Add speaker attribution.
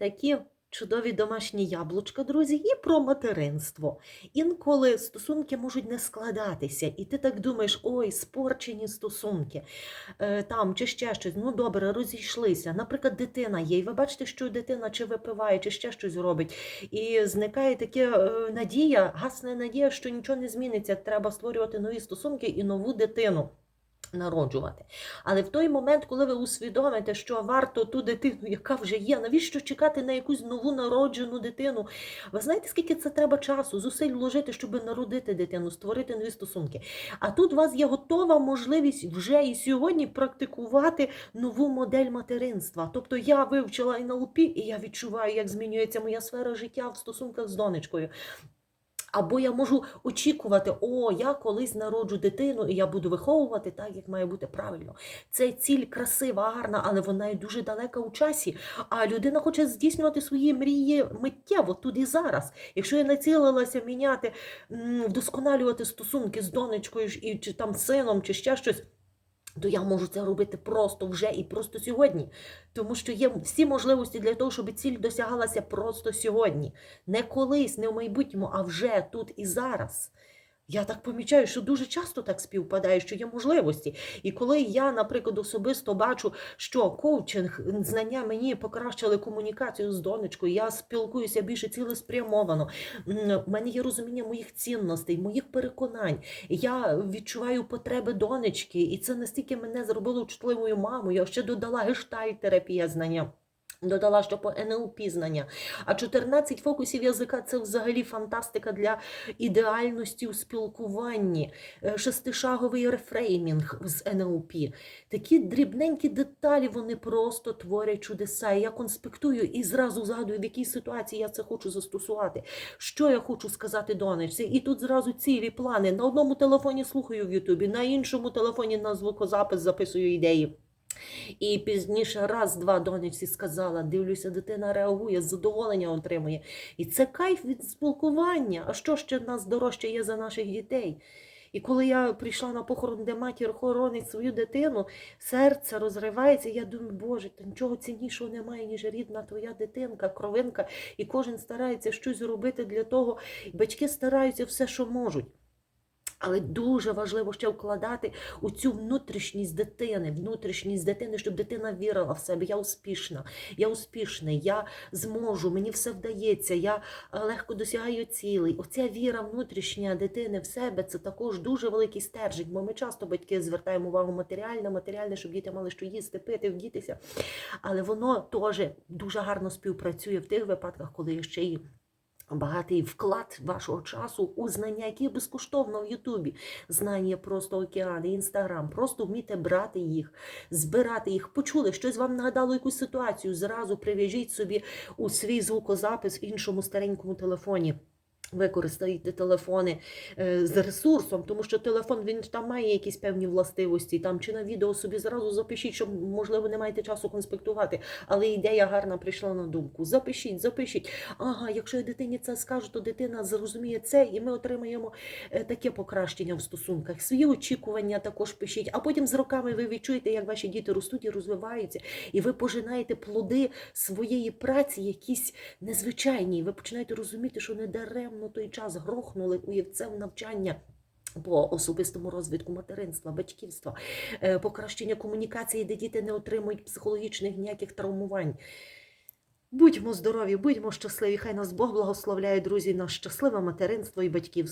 Speaker 1: такі чудові домашні яблучка, друзі, і про материнство. Інколи стосунки можуть не складатися, і ти так думаєш, ой, спорчені стосунки, е, там чи ще щось. Ну добре, розійшлися. Наприклад, дитина є, і ви бачите, що дитина чи випиває, чи ще щось робить. І зникає така е, надія, гасне надія, що нічого не зміниться. Треба створювати нові стосунки і нову дитину народжувати. Але в той момент, коли ви усвідомите, що варто ту дитину, яка вже є, навіщо чекати на якусь нову народжену дитину? Ви знаєте, скільки це треба часу, зусиль вложити, щоб народити дитину, створити нові стосунки. А тут у вас є готова можливість вже і сьогодні практикувати нову модель материнства. Тобто я вивчила НЛП, і я відчуваю, як змінюється моя сфера життя в стосунках з донечкою. Або я можу очікувати, о, я колись народжу дитину, і я буду виховувати так, як має бути правильно. Це ціль красива, гарна, але вона є дуже далека у часі. А людина хоче здійснювати свої мрії миттєво тут і зараз. Якщо я націлилася міняти, вдосконалювати стосунки з донечкою і чи там сином, чи ще щось. То я можу це робити просто вже і просто сьогодні. Тому що є всі можливості для того, щоб ціль досягалася просто сьогодні. Не колись, не в майбутньому, а вже тут і зараз. Я так помічаю, що дуже часто так співпадає, що є можливості. І коли я, наприклад, особисто бачу, що коучинг, знання мені покращили комунікацію з донечкою, я спілкуюся більше цілеспрямовано. У мене є розуміння моїх цінностей, моїх переконань. Я відчуваю потреби донечки, і це настільки мене зробило чутливою мамою. Я ще додала гештальт-терапія знання. Додала, що по НЛП знання. А 14 фокусів язика це взагалі фантастика для ідеальності у спілкуванні, Е, шестишаговий рефреймінг з НЛП. Такі дрібненькі деталі вони просто творять чудеса. Я конспектую і зразу згадую, в якій ситуації я це хочу застосувати, що я хочу сказати донечці. І тут зразу цілі плани. На одному телефоні слухаю в Ютубі, на іншому телефоні на звукозапис записую ідеї. І пізніше раз-два донечці сказала, дивлюся, дитина реагує, задоволення отримує. І це кайф від спілкування. А що ще в нас дорожче є за наших дітей? І коли я прийшла на похорон, де матір хоронить свою дитину, серце розривається. Я думаю, Боже, та нічого ціннішого немає, ніж рідна твоя дитинка, кровинка. І кожен старається щось зробити для того. Батьки стараються все, що можуть. Але дуже важливо ще вкладати у цю внутрішність дитини, внутрішність дитини, щоб дитина вірила в себе. Я успішна, я успішний, я зможу, мені все вдається, я е, легко досягаю цілей. Оця віра внутрішня дитини в себе це також дуже великий стержень, бо ми часто батьки звертаємо увагу матеріальне, матеріальне, щоб діти мали що їсти, пити, вдітися. Але воно теж дуже гарно співпрацює в тих випадках, коли ще й Багатий вклад вашого часу у знання, які безкоштовно в Ютубі. Знання просто океани, інстаграм. Просто вмійте брати їх, збирати їх. Почули, щось вам нагадало якусь ситуацію. Зразу прив'яжіть собі у свій звукозапис в іншому старенькому телефоні. Використайте телефони е, з ресурсом, тому що телефон він там має якісь певні властивості, там чи на відео собі зразу запишіть, що можливо не маєте часу конспектувати, але ідея гарна прийшла на думку. Запишіть, запишіть. Ага, якщо я дитині це скажу, то дитина зрозуміє це, і ми отримаємо е, таке покращення в стосунках. Свої очікування також пишіть, а потім з роками ви відчуєте, як ваші діти ростуть і розвиваються, і ви пожинаєте плоди своєї праці, якісь незвичайні. Ви починаєте розуміти, що не даремно той час грохнули у в навчання. По особистому розвитку материнства, батьківства, е, покращення комунікації, де діти не отримують психологічних ніяких травмувань. Будьмо здорові, будьмо щасливі. Хай нас Бог благословляє, друзі, на щасливе материнство і батьківство.